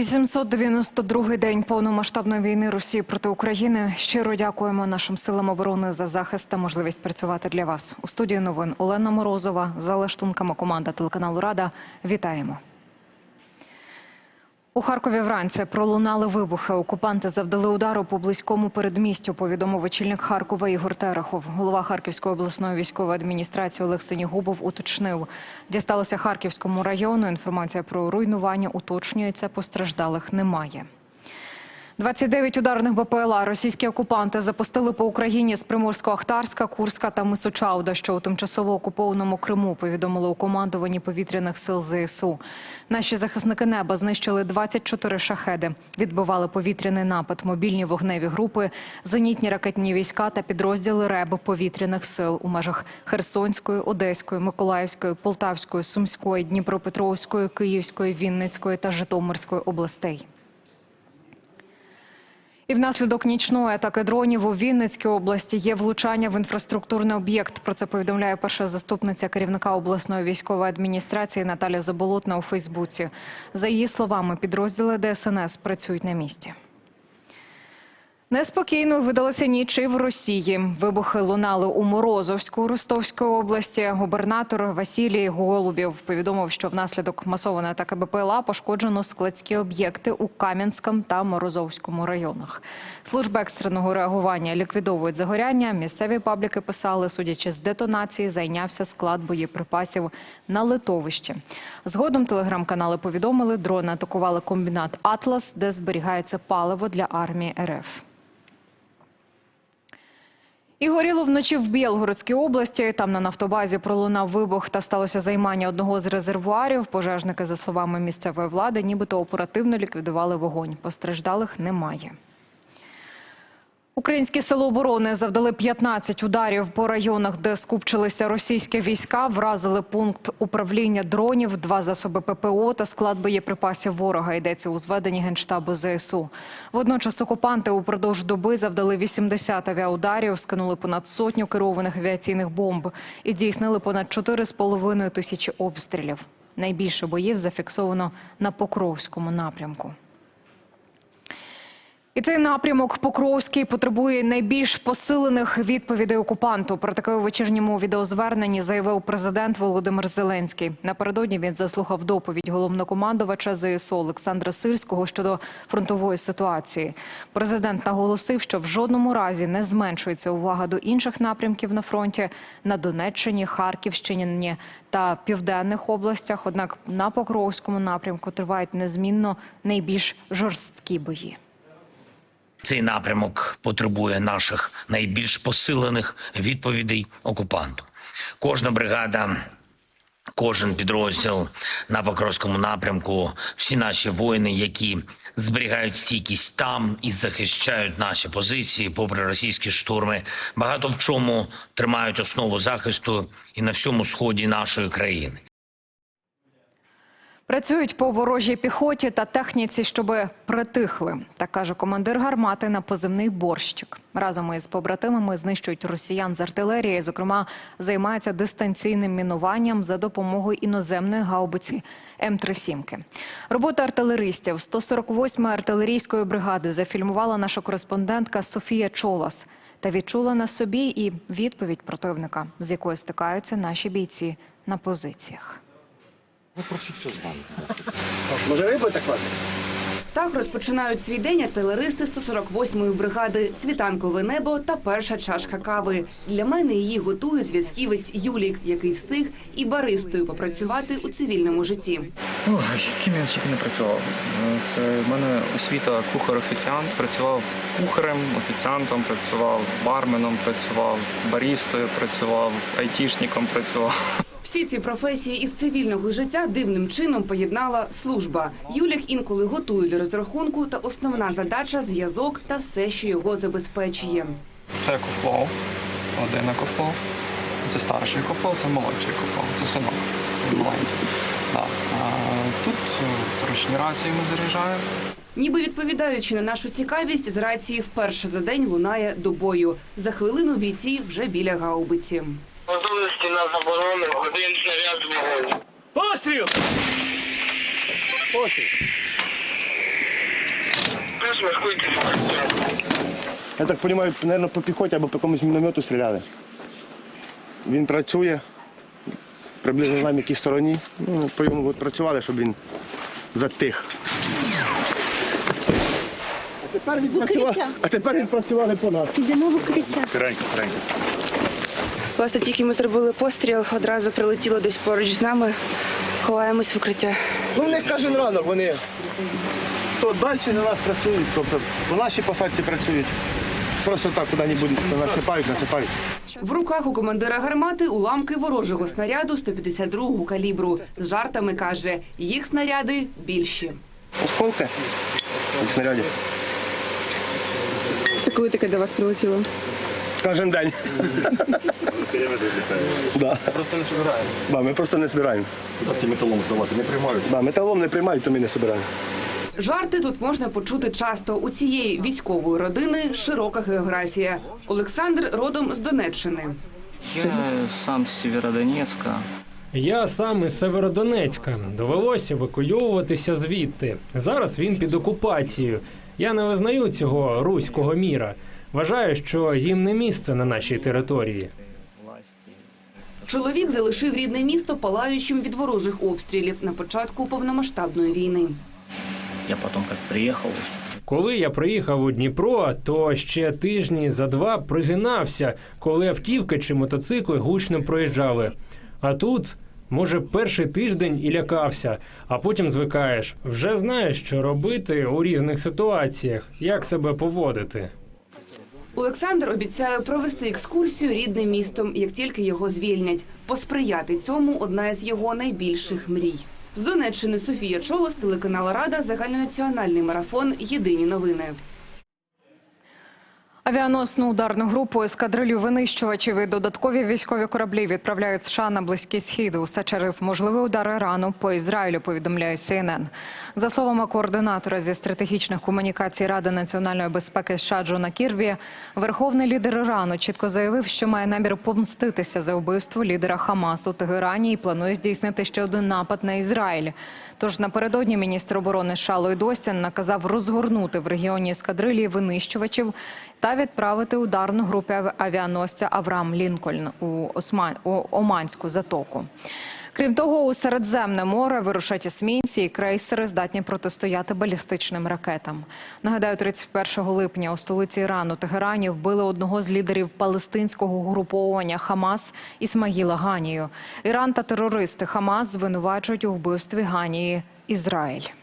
892-й день повномасштабної війни Росії проти України. Щиро дякуємо нашим силам оборони за захист та можливість працювати для вас. У студії новин Олена Морозова за лаштунками команда телеканалу Рада. Вітаємо. У Харкові вранці пролунали вибухи. Окупанти завдали удару по близькому передмістю. Повідомив очільник Харкова Ігор Терехов. Голова Харківської обласної військової адміністрації Олег Синігубов уточнив. Дісталося Харківському району. Інформація про руйнування уточнюється. Постраждалих немає. 29 ударних БПЛА російські окупанти запустили по Україні з Приморсько-Ахтарська, Курська та Мисочауда, що у тимчасово окупованому Криму, повідомили у командуванні повітряних сил ЗСУ. Наші захисники неба знищили 24 шахеди, відбивали повітряний напад, мобільні вогневі групи, зенітні ракетні війська та підрозділи РЕБ повітряних сил у межах Херсонської, Одеської, Миколаївської, Полтавської, Сумської, Дніпропетровської, Київської, Вінницької та Житомирської областей. І внаслідок нічної атаки дронів у Вінницькій області є влучання в інфраструктурний об'єкт. Про це повідомляє перша заступниця керівника обласної військової адміністрації Наталя Заболотна у Фейсбуці. За її словами, підрозділи ДСНС працюють на місці. Неспокійно видалася ніч в Росії. Вибухи лунали у Морозовську Ростовської області. Губернатор Василій Голубів повідомив, що внаслідок масованої атаки БПЛА пошкоджено складські об'єкти у Кам'янському та Морозовському районах. Служби екстреного реагування ліквідовують загоряння. Місцеві пабліки писали, судячи з детонації, зайнявся склад боєприпасів на литовищі. Згодом телеграм-канали повідомили, дрони атакували комбінат Атлас, де зберігається паливо для армії РФ. І горіло вночі в Білгородській області. Там на нафтобазі пролунав вибух та сталося займання одного з резервуарів. Пожежники, за словами місцевої влади, нібито оперативно ліквідували вогонь. Постраждалих немає. Українські сили оборони завдали 15 ударів по районах, де скупчилися російські війська. Вразили пункт управління дронів, два засоби ППО та склад боєприпасів ворога. Йдеться у зведенні генштабу ЗСУ. Водночас окупанти упродовж доби завдали 80 авіаударів, скинули понад сотню керованих авіаційних бомб і здійснили понад 4,5 тисячі обстрілів. Найбільше боїв зафіксовано на Покровському напрямку. І цей напрямок Покровський потребує найбільш посилених відповідей окупанту. Про таке у вечірньому відеозверненні заявив президент Володимир Зеленський. Напередодні він заслухав доповідь головнокомандувача ЗСУ Олександра Сирського щодо фронтової ситуації. Президент наголосив, що в жодному разі не зменшується увага до інших напрямків на фронті на Донеччині, Харківщині та південних областях. Однак на Покровському напрямку тривають незмінно найбільш жорсткі бої. Цей напрямок потребує наших найбільш посилених відповідей окупанту. Кожна бригада, кожен підрозділ на Покровському напрямку, всі наші воїни, які зберігають стійкість там і захищають наші позиції, попри російські штурми, багато в чому тримають основу захисту і на всьому сході нашої країни. Працюють по ворожій піхоті та техніці, щоб притихли. Так каже командир гармати на позивний борщик. Разом із побратимами знищують росіян з артилерії. Зокрема, займаються дистанційним мінуванням за допомогою іноземної гаубиці М-37. Робота артилеристів 148-ї артилерійської бригади зафільмувала наша кореспондентка Софія Чолас та відчула на собі і відповідь противника, з якою стикаються наші бійці на позиціях. Може риби так класти? Так розпочинають свій день артилеристи 148-ї бригади, світанкове небо та перша чашка кави. Для мене її готує зв'язківець Юлік, який встиг і баристою попрацювати у цивільному житті. Ой, яким я тільки не працював. Ну, Це в мене освіта кухар-офіціант. Працював кухарем, офіціантом, працював барменом, працював барістою, працював айтішником, працював. Всі ці професії із цивільного життя дивним чином поєднала служба. Юлік інколи готує для розрахунку, та основна задача зв'язок та все, що його забезпечує. Це кофлов, один кофлов. Це старший кофлов, це молодший кофлов, це синок. маленький. Да. Тут е, ручні рації ми заряджаємо. Ніби відповідаючи на нашу цікавість, з рації вперше за день лунає до бою. За хвилину бійці вже біля гаубиці. Готовності на заборони, один снаряд в вогонь. Постріл! укриття. Я так розумію, мабуть, по піхоті або по якомусь міномету стріляли. Він працює, приблизно знаємо, якій стороні. Ну, по йому от працювали, щоб він затих. А тепер він працював, а тепер він працювали по нас. Власне, тільки ми зробили постріл, одразу прилетіло десь поруч з нами. Ховаємось в укриття. Ну, в них кожен ранок вони то далі на нас працюють, тобто по нашій посадці працюють. Просто так куди-небудь насипають, насипають. В руках у командира гармати уламки ворожого снаряду 152-го калібру. З жартами каже, їх снаряди більші. Осколки від снарядів. Це коли таке до вас прилетіло? Кожен день. Да. Просто не збираємо. Да, ми просто не збираємо. Просто металом здавати не приймають. Да, металом не приймають, то ми не збираємо. Жарти тут можна почути часто. У цієї військової родини широка географія. Олександр родом з Донеччини. Я сам з Сєвєродонецька. Я сам із Северодонецька. Довелося евакуйовуватися звідти. Зараз він під окупацією. Я не визнаю цього руського міра. Вважаю, що їм не місце на нашій території. Чоловік залишив рідне місто палаючим від ворожих обстрілів на початку повномасштабної війни. Я потім як приїхав, Коли я приїхав у Дніпро, то ще тижні за два пригинався, коли автівки чи мотоцикли гучно проїжджали. А тут, може, перший тиждень і лякався, а потім звикаєш. Вже знаєш, що робити у різних ситуаціях, як себе поводити. Олександр обіцяє провести екскурсію рідним містом, як тільки його звільнять. Посприяти цьому одна із його найбільших мрій. З Донеччини Софія Чолос, телеканал Рада, загальнонаціональний марафон. Єдині новини. Авіаносну ударну групу ескадрилю винищувачів і додаткові військові кораблі відправляють США на близький схід. Усе через можливий удар Ірану по Ізраїлю. Повідомляє CNN. За словами координатора зі стратегічних комунікацій Ради національної безпеки США Джона Кірбі, верховний лідер Ірану чітко заявив, що має намір помститися за вбивство лідера Хамасу Тегерані і планує здійснити ще один напад на Ізраїль. Тож напередодні міністр оборони США Ллойд Остін наказав розгорнути в регіоні ескадрилії винищувачів та відправити ударну групу авіаносця Авраам Лінкольн у Оманську затоку. Крім того, у Середземне море вирушать есмінці і крейсери здатні протистояти балістичним ракетам. Нагадаю, 31 липня у столиці Ірану Тегерані вбили одного з лідерів палестинського угруповання Хамас Ісмаїла Ганію. Іран та терористи Хамас звинувачують у вбивстві Ганії Ізраїль.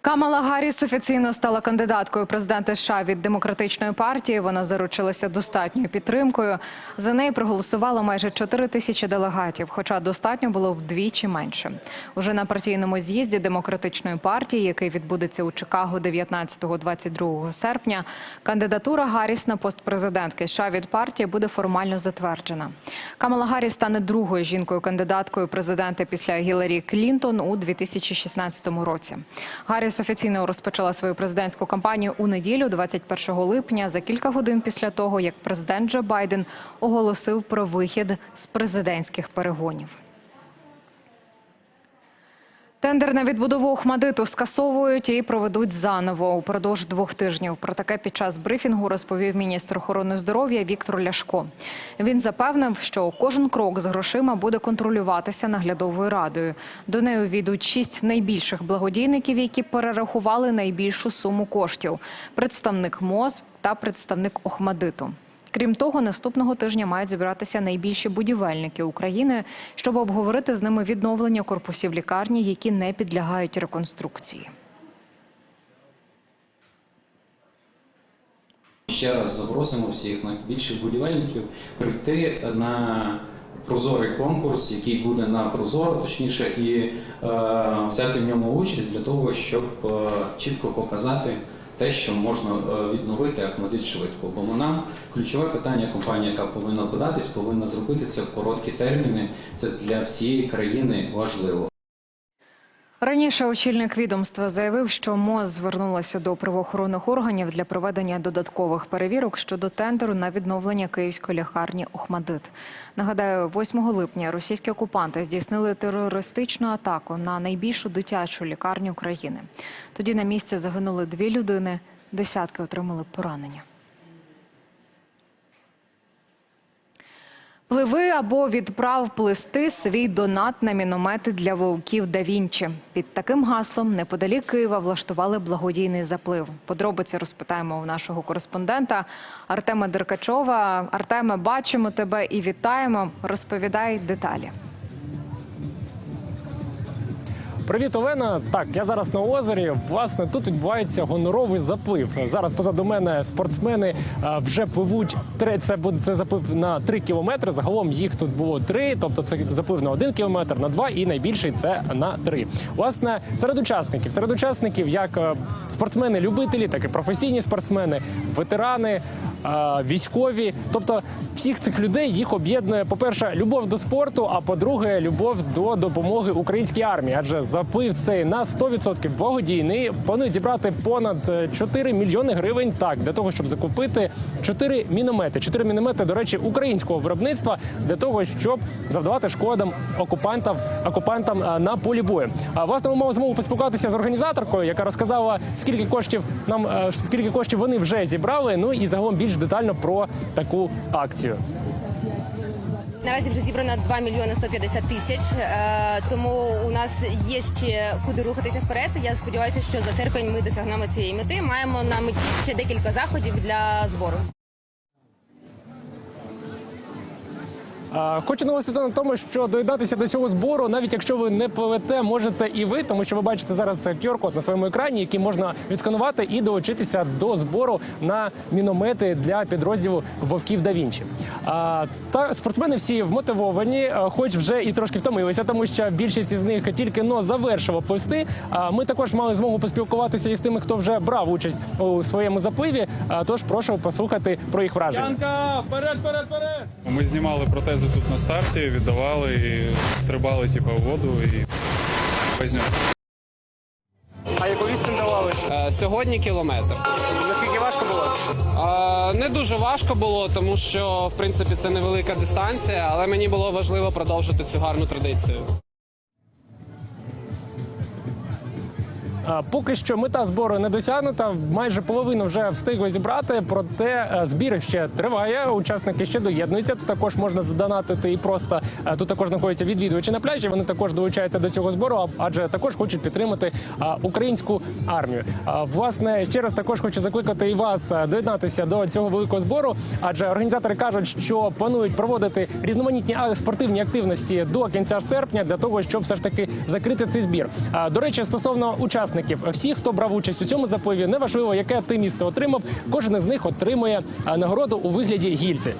Камала Гарріс офіційно стала кандидаткою президента США від демократичної партії. Вона заручилася достатньою підтримкою. За неї проголосувало майже 4 тисячі делегатів, хоча достатньо було вдвічі менше. Уже на партійному з'їзді демократичної партії, який відбудеться у Чикаго 19-22 серпня, кандидатура Гарріс на пост президентки США від партії буде формально затверджена. Камала Гарріс стане другою жінкою-кандидаткою президента після Гіларі Клінтон у 2016 році. Гарріс офіційно розпочала свою президентську кампанію у неділю, 21 липня, за кілька годин після того, як президент Джо Байден оголосив про вихід з президентських перегонів. Тендер на відбудову Охмадиту скасовують і проведуть заново упродовж двох тижнів. Про таке під час брифінгу розповів міністр охорони здоров'я Віктор Ляшко. Він запевнив, що кожен крок з грошима буде контролюватися наглядовою радою. До неї увійдуть шість найбільших благодійників, які перерахували найбільшу суму коштів: представник МОЗ та представник Охмадиту. Крім того, наступного тижня мають зібратися найбільші будівельники України, щоб обговорити з ними відновлення корпусів лікарні, які не підлягають реконструкції. Ще раз запросимо всіх найбільших будівельників прийти на прозорий конкурс, який буде на прозоро, точніше, і е, взяти в ньому участь для того, щоб е, чітко показати те, що можна е, відновити Ахмадит швидко. Бо нам ключове питання компанія, яка повинна податись, повинна зробити це в короткі терміни. Це для всієї країни важливо. Раніше очільник відомства заявив, що МОЗ звернулася до правоохоронних органів для проведення додаткових перевірок щодо тендеру на відновлення київської лікарні Охмадит. Нагадаю, 8 липня російські окупанти здійснили терористичну атаку на найбільшу дитячу лікарню країни. Тоді на місці загинули дві людини, десятки отримали поранення. Пливи або відправ плести свій донат на міномети для вовків да Вінчі. Під таким гаслом неподалік Києва влаштували благодійний заплив. Подробиці розпитаємо у нашого кореспондента Артема Деркачова. Артеме, бачимо тебе і вітаємо. Розповідай деталі. Привіт, Олена. Так, я зараз на озері. Власне, тут відбувається гоноровий заплив. Зараз позаду мене спортсмени вже пливуть. Три це буде це заплив на 3 кілометри. Загалом їх тут було три. Тобто це заплив на 1 кілометр, на 2 і найбільший це на 3. Власне, серед учасників, серед учасників як е, спортсмени-любителі, так і професійні спортсмени, ветерани, е, військові. Тобто всіх цих людей їх об'єднує, по-перше, любов до спорту, а по-друге, любов до допомоги українській армії. Адже заплив цей на 100% благодійний. Планують зібрати понад е, 4 мільйони гривень так для того, щоб закупити 4 міномети. 4 міномети, до речі, українського виробництва для того, щоб завдавати шкодам окупантам окупантам е, на полі бою. А власне ми мали змогу поспілкуватися з організаторкою, яка розказала, скільки коштів нам е, скільки коштів вони вже зібрали. Ну і загалом більш детально про таку акцію. Наразі вже зібрано 2 мільйони 150 тисяч, е, тому у нас є ще куди рухатися вперед. Я сподіваюся, що за серпень ми досягнемо цієї мети. Маємо на меті ще декілька заходів для збору. Хочу наголосити на тому, що доєднатися до цього збору, навіть якщо ви не пливете, можете і ви, тому що ви бачите зараз QR-код на своєму екрані, який можна відсканувати і долучитися до збору на міномети для підрозділу Вовків да Вінчі. Та спортсмени всі вмотивовані, хоч вже і трошки втомилися, тому що більшість із них тільки но завершила плисти. Ми також мали змогу поспілкуватися із тими, хто вже брав участь у своєму запливі. Тож прошу послухати про їх враження. Ми знімали протези тут на старті, віддавали і стрибали типу, в воду і пізньо. А яку відстань давали? Сьогодні кілометр. Наскільки важко було? Е, Не дуже важко було, тому що в принципі це невелика дистанція, але мені було важливо продовжити цю гарну традицію. Поки що мета збору не досягнута. Майже половину вже встигли зібрати. Проте е, збір ще триває. Учасники ще доєднуються. Тут також можна задонатити і просто е, тут також знаходяться відвідувачі на пляжі. Вони також долучаються до цього збору, адже також хочуть підтримати українську армію. Власне, ще раз також хочу закликати і вас е, доєднатися до цього великого збору, адже організатори кажуть, що планують проводити різноманітні спортивні активності до кінця серпня для того, щоб все ж таки закрити цей збір. До речі, стосовно учасників, всі, хто брав участь у цьому запливі, неважливо, яке ти місце отримав, кожен із них отримує нагороду у вигляді гільзи.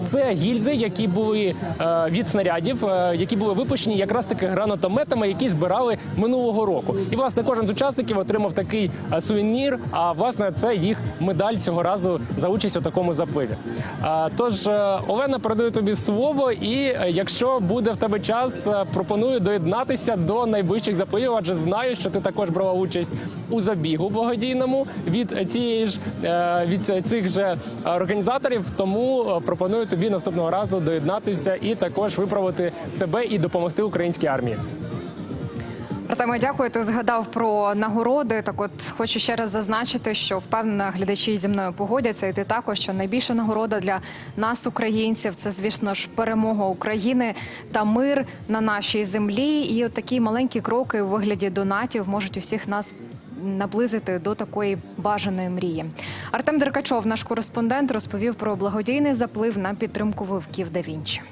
Це гільзи, які були е, від снарядів, е, які були випущені якраз таки гранатометами, які збирали минулого року. І власне кожен з учасників отримав такий е, сувенір. А власне це їх медаль цього разу за участь у такому запливі. Тож, е, Олена, передаю тобі слово, і е, якщо буде в тебе час, е, пропоную доєднатися до найближчих запливів, адже знаю, що ти також брала участь у забігу благодійному від цієї ж е, від цих же організаторів. Тому е, пропоную тобі наступного разу доєднатися і також виправити себе і допомогти українській армії. Артеме, дякую. Ти згадав про нагороди. Так, от хочу ще раз зазначити, що впевнена, глядачі зі мною погодяться, і ти також що найбільша нагорода для нас, українців, це звісно ж перемога України та мир на нашій землі. І от такі маленькі кроки у вигляді донатів можуть усіх нас. Наблизити до такої бажаної мрії. Артем Деркачов, наш кореспондент, розповів про благодійний заплив на підтримку вовків да Вінчі.